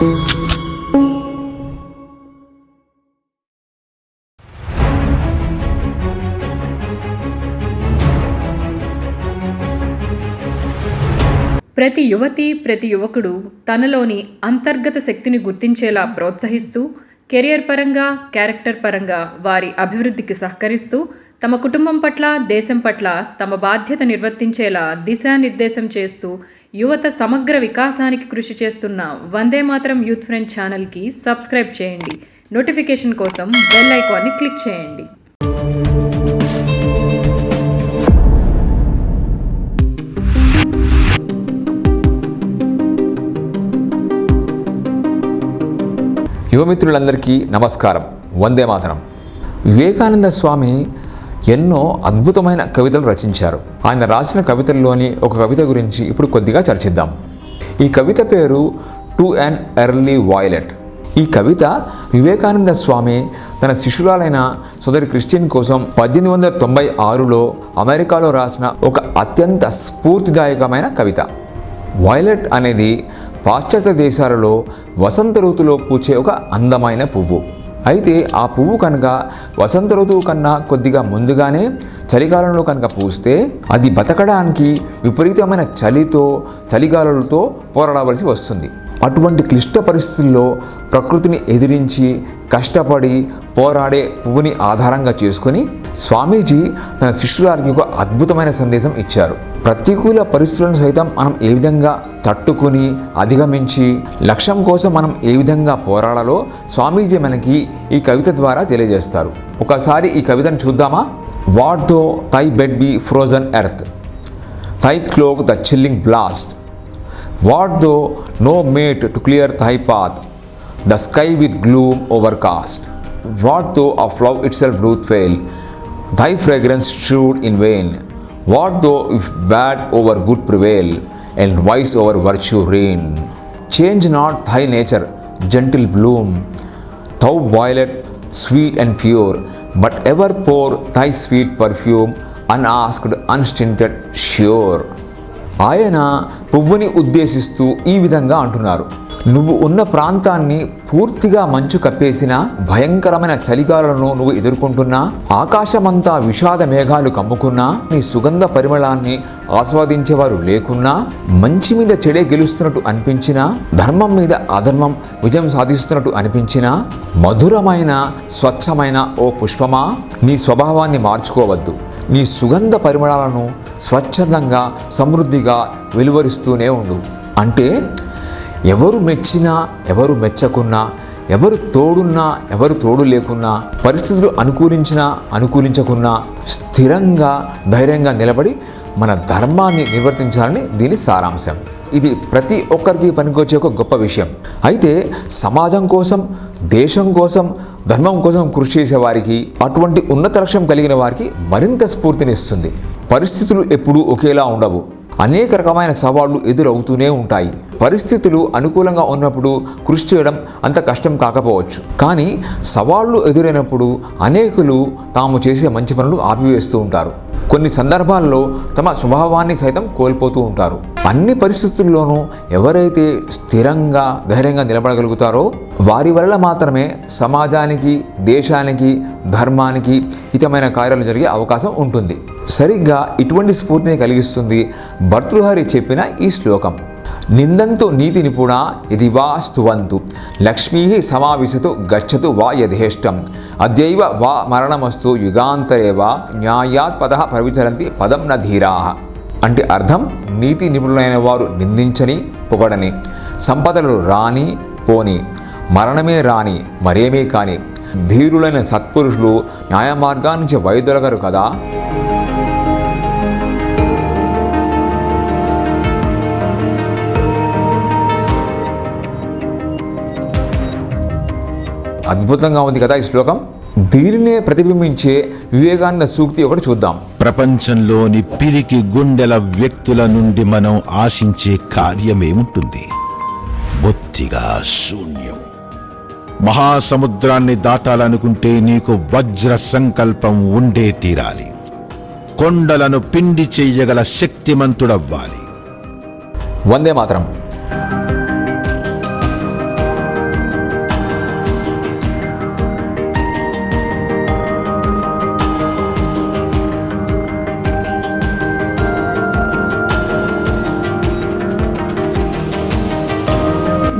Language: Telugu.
ప్రతి యువతి ప్రతి యువకుడు తనలోని అంతర్గత శక్తిని గుర్తించేలా ప్రోత్సహిస్తూ కెరియర్ పరంగా క్యారెక్టర్ పరంగా వారి అభివృద్ధికి సహకరిస్తూ తమ కుటుంబం పట్ల దేశం పట్ల తమ బాధ్యత నిర్వర్తించేలా దిశానిర్దేశం చేస్తూ యువత సమగ్ర వికాసానికి కృషి చేస్తున్న వందే మాత్రం యూత్ ఫ్రెండ్ ఛానల్కి సబ్స్క్రైబ్ చేయండి. నోటిఫికేషన్ కోసం బెల్ ఐకాన్ని క్లిక్ చేయండి. యువమిత్రులందరికీ నమస్కారం. వందే మాతరం. వివేకానంద స్వామి ఎన్నో అద్భుతమైన కవితలు రచించారు. ఆయన రాసిన కవితల్లోని ఒక కవిత గురించి ఇప్పుడు కొద్దిగా చర్చిద్దాం. ఈ కవిత పేరు టు అన్ ఎర్లీ వాయిలెట్ ఈ కవిత వివేకానంద స్వామి తన శిష్యురాలైన సోదరి క్రిస్టియన్ కోసం పద్దెనిమిది వందల తొంభై ఆరులో అమెరికాలో రాసిన ఒక అత్యంత స్ఫూర్తిదాయకమైన కవిత. వైలెట్ అనేది పాశ్చాత్య దేశాలలో వసంత ఋతువులో పూచే ఒక అందమైన పువ్వు. అయితే ఆ పువ్వు కనుక వసంత ఋతువు కన్నా కొద్దిగా ముందుగానే చలికాలంలో కనుక పూస్తే అది బతకడానికి విపరీతమైన చలితో చలిగాలులతో పోరాడవలసి వస్తుంది. అటువంటి క్లిష్ట పరిస్థితుల్లో ప్రకృతిని ఎదిరించి కష్టపడి పోరాడే పువ్వుని ఆధారంగా చేసుకొని స్వామీజీ తన శిష్యులారికి ఒక అద్భుతమైన సందేశం ఇచ్చారు. ప్రతికూల పరిస్థితులను సైతం మనం ఏ విధంగా తట్టుకుని అధిగమించి లక్ష్యం కోసం మనం ఏ విధంగా పోరాడాలో స్వామీజీ మనకి ఈ కవిత ద్వారా తెలియజేస్తారు. ఒకసారి ఈ కవితను చూద్దామా? What though thy bed be frozen earth thy cloak the chilling blast what though no mate to clear thy path the sky with gloom overcast what though of love it self ruth fail thy fragrance shed in vain what though if bad over good prevail and vice over virtue reign change not thy nature gentle bloom thou violet sweet and pure but ever pour thy sweet perfume unasked unstinted sure ఆయన పువ్వుని ఉద్దేశిస్తూ ఈ విధంగా అంటున్నారు. నువ్వు ఉన్న ప్రాంతాన్ని పూర్తిగా మంచు కప్పేసిన భయంకరమైన చలిగాలను నువ్వు ఎదుర్కొంటున్నా ఆకాశమంతా విషాద మేఘాలు కమ్ముకున్నా నీ సుగంధ పరిమళాన్ని ఆస్వాదించేవారు లేకున్నా మంచి మీద చెడే గెలుస్తున్నట్టు అనిపించినా ధర్మం మీద అధర్మం విజయం సాధిస్తున్నట్టు అనిపించినా మధురమైన స్వచ్ఛమైన ఓ పుష్పమా? నీ స్వభావాన్ని మార్చుకోవద్దు. నీ సుగంధ పరిమళాలను స్వచ్ఛందంగా సమృద్ధిగా వెలువరిస్తూనే ఉండు. అంటే ఎవరు మెచ్చినా ఎవరు మెచ్చకున్నా ఎవరు తోడున్నా ఎవరు తోడు లేకున్నా పరిస్థితులు అనుకూలించినా అనుకూలించకున్నా స్థిరంగా ధైర్యంగా నిలబడి మన ధర్మాన్ని నిర్వర్తించాలని దీని సారాంశం. ఇది ప్రతి ఒక్కరికి పనికొచ్చే ఒక గొప్ప విషయం. అయితే సమాజం కోసం దేశం కోసం ధర్మం కోసం కృషి చేసే వారికి అటువంటి ఉన్నత లక్ష్యం కలిగిన వారికి మరింత స్ఫూర్తినిస్తుంది. పరిస్థితులు ఎప్పుడూ ఒకేలా ఉండవు. అనేక రకమైన సవాళ్ళు ఎదురవుతూనే ఉంటాయి. పరిస్థితులు అనుకూలంగా ఉన్నప్పుడు కృషి చేయడం అంత కష్టం కాకపోవచ్చు. కానీ సవాళ్ళు ఎదురైనప్పుడు అనేకులు తాము చేసే మంచి పనులు ఆపివేస్తూ ఉంటారు. కొన్ని సందర్భాల్లో తమ స్వభావాన్ని సైతం కోల్పోతూ ఉంటారు. అన్ని పరిస్థితుల్లోనూ ఎవరైతే స్థిరంగా ధైర్యంగా నిలబడగలుగుతారో వారి వల్ల మాత్రమే సమాజానికి దేశానికి ధర్మానికి హితమైన కార్యాలు జరిగే అవకాశం ఉంటుంది. సరిగ్గా ఇటువంటి స్ఫూర్తిని కలిగిస్తుంది భర్తృహరి చెప్పిన ఈ శ్లోకం. నిందంతు నీతి నిపుణ ఇది వా స్తువంతు లక్ష్మీ సమావిశతు గచ్చతు వా యథేష్టం. అద్యైవ వా మరణమస్తు యుగాంతరే వా న్యాయాత్ పద ప్రవిచరంతి పదం న ధీరా. అంటే అర్థం నీతి నిపుణులైన వారు నిందించని పొగడని. సంపదలు రాని పోని. మరణమే రాని మరేమీ కాని. ధీరులైన సత్పురుషులు న్యాయ మార్గాన్నించి వైదొలగరు కదా? అద్భుతంగా ఉంది కదా ఈ శ్లోకం? దీనినే ప్రతిబింబించే వివేకానంద సూక్తి ఒకటి చూద్దాం. ప్రపంచంలోని పిరికి గుండెల వ్యక్తుల నుండి మనం ఆశించే కార్యమేముంటుంది? బొత్తిగా శూన్యం. మహాసముద్రాన్ని దాటాలనుకుంటే నీకు వజ్ర సంకల్పం ఉండే తీరాలి. కొండలను పిండి చెయ్యగల శక్తిమంతుడవ్వాలి. వందే మాత్రం.